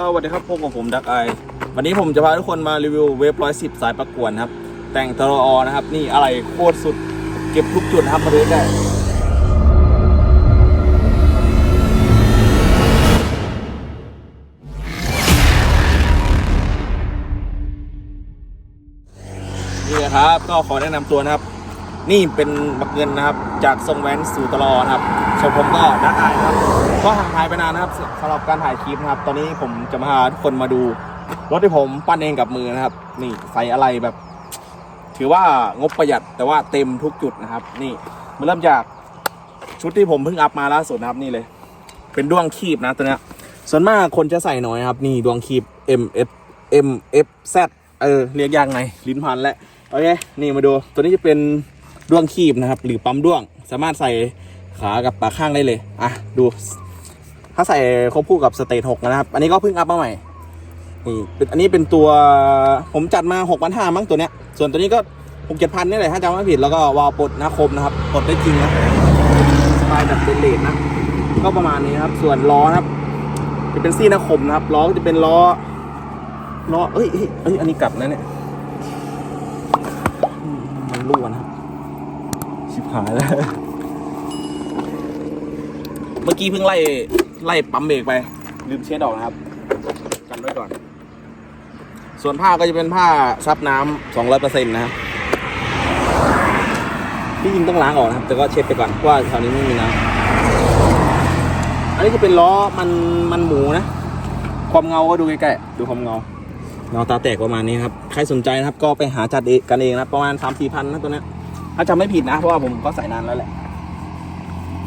ก็สวัสดีครับพบกับผมดักไอวันนี้ผมจะพาทุกคนมารีวิวเวฟร้อยสิบสายประกวดนครับ แต่งตรอนะครับ นี่อะไรโคตรสุด เก็บทุกจุดนะครับมาดูได้นี่นะครับก็ขอแนะนำตัวนะครับ นี่เป็นบักเงินนะครับ จากทรงแว้นสู่ตลอครับส่วนผมก็ดักอนะครับ ก็ห่างหายไปนานนะครับสำหรับการถ่ายคลิปนะครับ ตอนนี้ผมจะมาพาทุกคนมาดู รถที่ผมปั้นเองกับมือนะครับ นี่ใส่อะไรแบบ ถือว่างบประหยัดแต่ว่าเต็มทุกจุดนะครับ นี่มาเริ่มจากชุดที่ผมเพิ่งอัพมาล่าสุดนะครับนี่เลย เป็นด้วงคีบนะตัวเนี้ยส่วนมากคนจะใส่น้อยครับ นี่ดวงคีบ M F M F Z เออเรียกยากไงลิ้นพันแล้วโอเคนี่มาดูตัวนี้จะเป็น ด้วงคีบนะครับ หรือปั๊มด้วง สามารถใส่ขากับปากข้างได้เลยอะดู ถ้าใส่ควบคู่กับสเตทหกนะครับ อันนี้ก็เพิ่งอัพมาใหม่นี่เป็นอันนี้เป็นตัวผมจัดมาหกพันห้ามั้งตัวเนี้ย ส่วนตัวนี้ก็หกเจ็ดพันนี่แหละถ้าจำไม่ผิดแล้วก็วาล์วปลดนะคมนะครับปลดได้จริงนะสไตล์แบบเป็นเลนนะ ก็ประมาณนี้ครับ ส่วนล้อนะครับ จะเป็นซี่นะคมนะครับล้อจะเป็นล้อล้อเอ้ยเอ้ยเอ้ยอันนี้กลับนะเนี่ยมมันรั่วนะครับ ชิบหายแล้ว เมื่อกี้เพิ่งไล่ไล่ปั๊มเบรกไป ลืมเช็ดออกนะครับ กันไว้ก่อน ส่วนผ้าก็จะเป็นผ้าซับน้ำสองร้อยเปอร์เซ็นต์นะครับที่จริงต้องล้างออกนะครับ แต่ก็เช็ดไปก่อนเพราะว่าแถวนี้ไม่มีน้ำอันนี้จะเป็นล้อมันมันหมูนะ ความเงาก็ดูใกล้ๆดูความเงาเงาตาแตกประมาณนี้ครับ ใครสนใจนะครับก็ไปหาจัดเองกันเองนะประมาณสามสี่พันนะตัวเนี้ย ถ้าจำไม่ผิดนะ เพราะว่าผมก็ใส่นานแล้วแหละ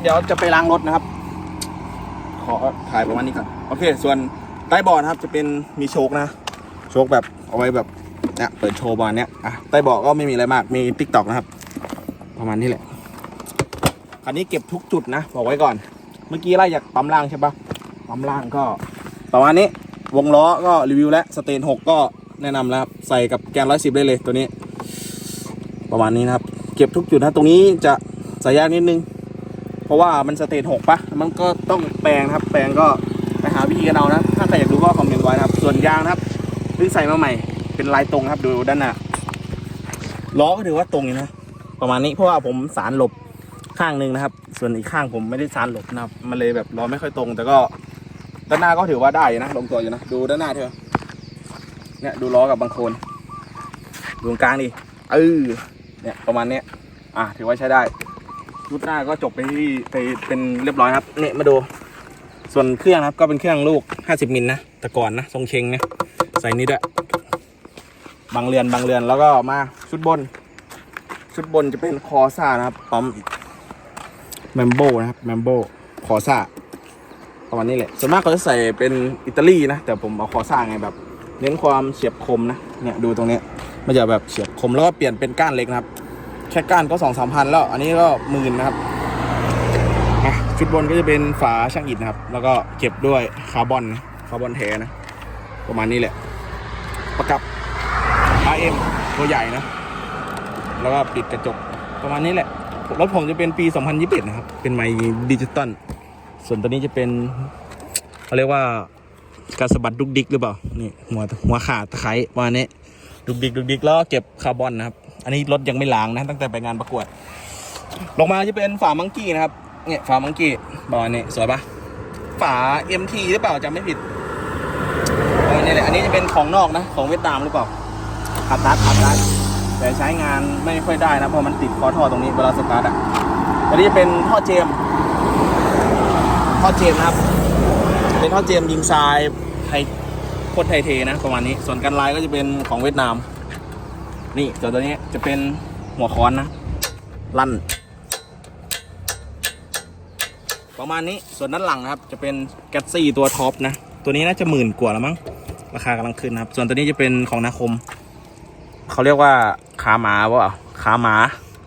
เดี๋ยวจะไปล้างรถนะครับ ขอถ่ายประมาณนี้ก่อนโอเค ส่วนใต้บาะนะครับจะเป็นมีโชคนะ โชคแบบเอาไว้แบบเนี่ยเปิดโชว์บอลเนี้ยอะใต้บาะก็ไม่มีอะไรมากมีติ๊กตอกนะครับ ประมาณนี้แหละคันนี้เก็บทุกจุดนะบอกไว้ก่อน เมื่อกี้ไล่จากปั๊มล่างใช่ปะปั๊มล่างก็ ประมาณนี้วงล้อก็รีวิวแล้วสเตนหกก็แนะนำแล้วครับใส่กับแกนร้อยสิบได้เลยตัวนี้ ประมาณนี้นะครับ เก็บทุกจุดนะ ตรงนี้จะส่ยากนิดนึง เพราะว่ามันสเตนหกปะมันก็ต้องแปลงครับ แปลงก็ไปหาวิธีกันเอานะ ถ้าใครอยากรู้ก็คอมเมนต์ไว้นะครับ ส่วนยางนะครับเพิ่งใส่มาใหม่ เป็นลายตรงครับ ดูด้านหน้า ล้อก็ถือว่าตรงอยู่นะ ประมาณนี้ เพราะว่าผมสารหลบข้างหนึ่งนะครับ ส่วนอีกข้างผมไม่ได้ซานหลบนะครับ มันเลยแบบล้อไม่ค่อยตรง แต่ก็ด้านหน้าก็ถือว่าได้อยู่นะ ลงตัวอยู่นะ ดูด้านหน้าเธอ เนี่ยดูล้อกับบางโคน ดูตรงกลางดิ เออ เนี่ยประมาณเนี้ยอะถือว่าใช้ได้รุดหน้าก็จบไปที่ไปเป็นเรียบร้อยครับเนี่ยมาดู ส่วนเครื่องครับก็เป็นเครื่องลูก 50 มิลนะแต่ก่อนนะทรงเชงนะใส่นี่ด้วยบางเรือนบางเรือนแล้วก็มาชุดบน ชุดบนจะเป็นคอซ่านะครับปั๊มแมมโบนะครับแมมโบคอซ่าประมาณนี้แหละส่วนมากเขาจะใส่เป็นอิตาลีนะ แต่ผมเอาคอซ่าไงแบบ เน้นความเฉียบคมนะเนี่ยดูตรงนี้ มันจะแบบเฉียบคมแล้วก็เปลี่ยนเป็นก้านเล็กนะครับ แค่ก้านก็สองสามพันแล้ว อันนี้ก็หมื่นนะครับชุดบนก็จะเป็นฝาช่างอิฐนะครับ แล้วก็เก็บด้วยคาร์บอนนะคาร์บอนแท้นะ ประมาณนี้แหละ ประกับ RM ตัวใหญ่นะ แล้วก็ปิดกระจกประมาณนี้แหละ รถผมจะเป็นปี 2021 นะครับ เป็นไมดิจิตอล ส่วนตัวนี้จะเป็นเขาเรียกว่าการสะบัดดุกดิกหรือเปล่า นี่หัวหัวขาดตะไคร้ประมาณนี้ ดุกดิกดุกดิกแล้วเก็บคาร์บอนนะครับ อันนี้รถยังไม่ล้างนะ ตั้งแต่ไปงานประกวด ลงมาจะเป็นฝามังกี้นะครับ เนี่ยฝามังกี้ประมาณนี้สวยปะฝา MT หรือเปล่าจำไม่ผิดประมาณนี้แหละอันนี้จะเป็นของนอกนะ ของเวียดนามหรือเปล่าขับตัดขับตัดแต่ใช้งานไม่ค่อยได้นะเพราะมันติดคอท่อตรงนี้เวลาสตาร์ทอะอันนี้จะเป็นท่อเจมท่อเจมนะครับ เป็นท่อเจมยิงทรายไทย คตรไทยเทนะประมาณนี้ ส่วนกันลายก็จะเป็นของเวียดนาม นี่ส่วนตัวนี้จะเป็นหัวค้อนนะลั่น ประมาณนี้ส่วนด้านหลังนะครับ จะเป็นแกตซี่ตัวท็อปนะ ตัวนี้น่าจะหมื่นกว่าแล้วมั้งราคากำลังขึ้นนะครับ ส่วนตัวนี้จะเป็นของนาคม เขาเรียกว่าขาหมาว่าขาหมา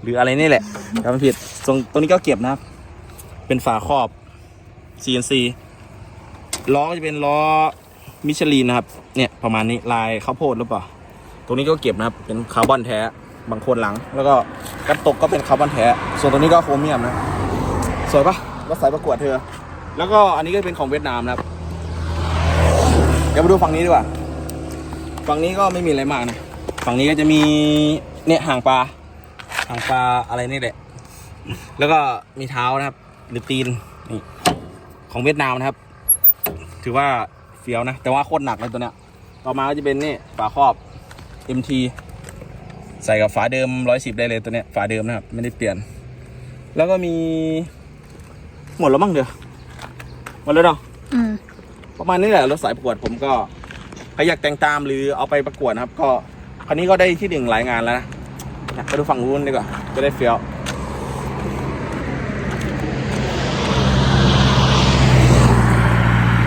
หรืออะไรนี่แหละจำไม่ผิดตรงตรงนี้ก็เก็บนะครับ เป็นฝาครอบ CNC ล้อจะเป็นล้อ มิชลินนะครับ เนี่ยประมาณนี้ลายข้าวโพดหรือเปล่า ตรงนี้ก็เก็บนะครับ เป็นคาร์บอนแท้บางคนหลัง แล้วก็กันตกก็เป็นคาร์บอนแท้ ส่วนตรงนี้ก็โครเมียมนะ สวยปะรถสายประกวดเธอ แล้วก็อันนี้ก็เป็นของเวียดนามนะครับแกดี๋ยวมาดูฝั่งนี้ดีกว่า ฝั่งนี้ก็ไม่มีอะไรมากนะ ฝั่งนี้ก็จะมีเนี่ยหางปลาหางปลาอะไรนี่แหละ แล้วก็มีเท้านะครับ หรือตีนนี่ของเวียดนามนะครับ ถือว่า เฟี้ยวนะ แต่ว่าโคตรหนักเลยตัวเนี้ย ต่อมาก็จะเป็นนี่ฝาครอบ MT ใส่กับฝาเดิม 110 ได้เลยตัวเนี้ยฝาเดิมนะครับ ไม่ได้เปลี่ยน แล้วก็มี หมดแล้วมั้งเดี๋ยวหมดแล้วเนาะอืมประมาณนี้แหละรถสายประกวดผมก็ใครอยากแต่งตามหรือเอาไปประกวดนะครับ ก็คันนี้ก็ได้ที่หนึ่งหลายงานแล้วนะไปดูฝั่งนู้นดีกว่าจะได้เฟี้ยว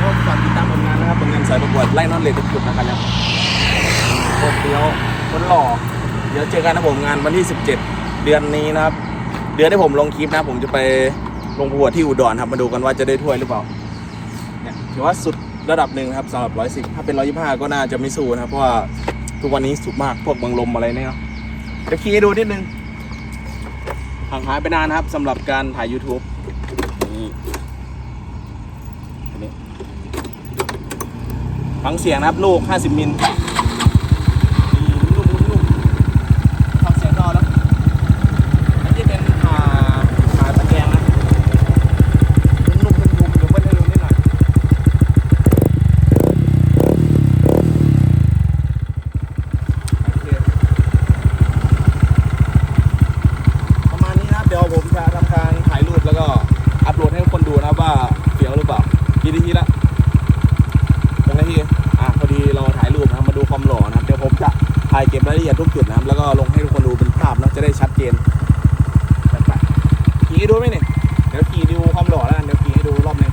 ก็ฝากติดตามผลงานนะครับผลงานสายประก วดไล่นอนเลดทุกจุดนะครับเนี่ยคตรเฟี้ยวคนหล่อเดี๋ยวเจอกันนะผมงานวันที่ 17 เดือนนี้นะครับ เดือนที่ผมลงคลิปนะผมจะไปลงประกวดที่อุดรครับมาดูกันว่าจะได้ถ้วยหรือเปล่าเนี่ยถือว่าสุดระดับหนึ่งครับสำหรับ110ถ้าเป็น125ก็น่าจะไม่สู้นะครับเพราะว่าทุกวันนี้สุดมากพวกบังลมอะไรเนี่ยเนาะจะขี่ให้ดูนิดนึงห่างหายไปนานนะครับสำหรับการถ่าย YouTube นี่อันนี้ ฟังเสียงนะครับลูก 50 มิลนี่นุ่มๆนุ่มๆฟังเสียงรอแล้วอันนี้เป็นขาขาตะแกรงนะนุ่มๆนุ่มๆเดี๋ยวเบิ้ลให้ดูนิดหน่อย โอเคประมาณนี้นะครับ เดี๋ยวผมจะทำการถ่ายรูปแล้วก็อัพโหลดให้คนดูนะครับว่าเฟี้ยวหรือเปล่ากี่นาทีละสองนาทีอะพอดีเราถ่ายรูปนะครับมาดูความหล่อนะครับ เดี๋ยวผมจะถ่ายเก็บรายละเอียดทุกจุดนะครับ แล้วก็ลงให้ทุกคนดูเป็นภาพนะจะได้ชัดเจนจัดไปขี่ให้ดูไหมเนี่ยเดี๋ยวขี่ดูความหล่อแล้วกันเดี๋ยวขี่ให้ดูรอบหนึง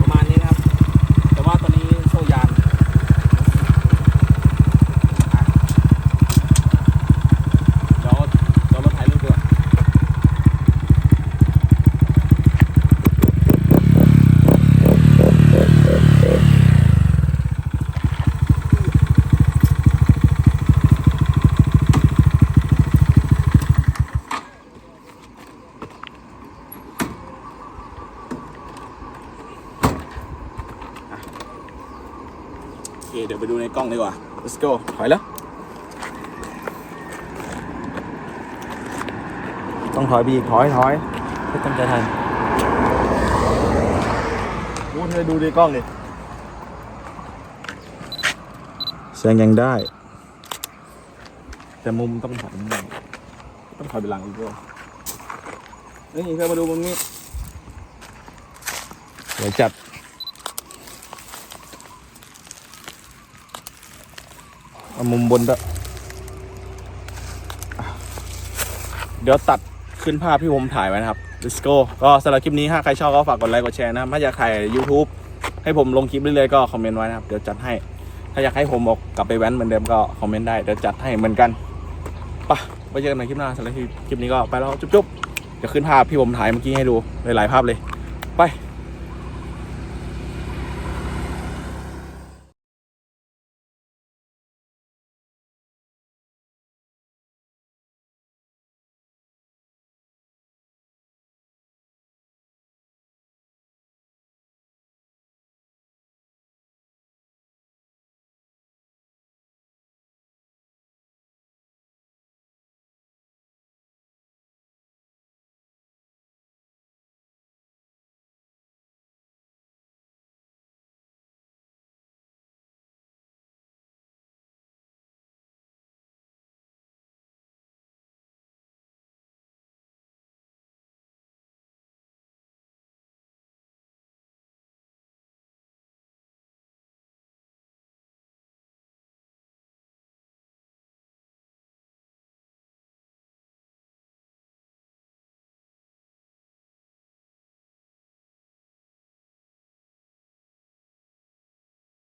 ประมาณนี้นะครับ แต่ว่าตอนนี้โชว์ยานอะเดี๋ยวเดี๋ยวเราถ่ายรูปดีกว่าโอเคเดี๋ยวไปดูใน กล้องดีกว่า let's go ถอยแล้วต้องถอยไปอีกถอยถอยไม่ตั้งใจทันดูเธอดูในกล้องดิเสียงยังได้ แต่มุมต้องถอยนิดนึงต้องถอยไปหลังอีกด้วยนี่เธอมาดูมุมนี้เดี๋ยวจัด เอามุมบนด้วยอะเดี๋ยวตัดขึ้นภาพที่ผมถ่ายไว้นะครับ let's go ก็สำหรับคลิปนี้ถ้าใครชอบก็ฝากกดไลค์กดแชร์นะครับ ถ้าอยากถ่าย YouTube ให้ผมลงคลิปเรื่อยๆก็คอมเมนต์ไว้นะครับ เดี๋ยวจัดให้ ถ้าอยากให้ผมออกกลับไปแว้นเหมือนเดิมก็คอมเมนต์ได้ เดี๋ยวจัดให้เหมือนกันไปะไว้เจอกันใหม่คลิปหน้าสำหรับคลิปนี้ก็ไปแล้ว จุ๊บๆเดี๋ยวขึ้นภาพที่ผมถ่ายเมื่อกี้ให้ดูหลายๆภาพเลย ไป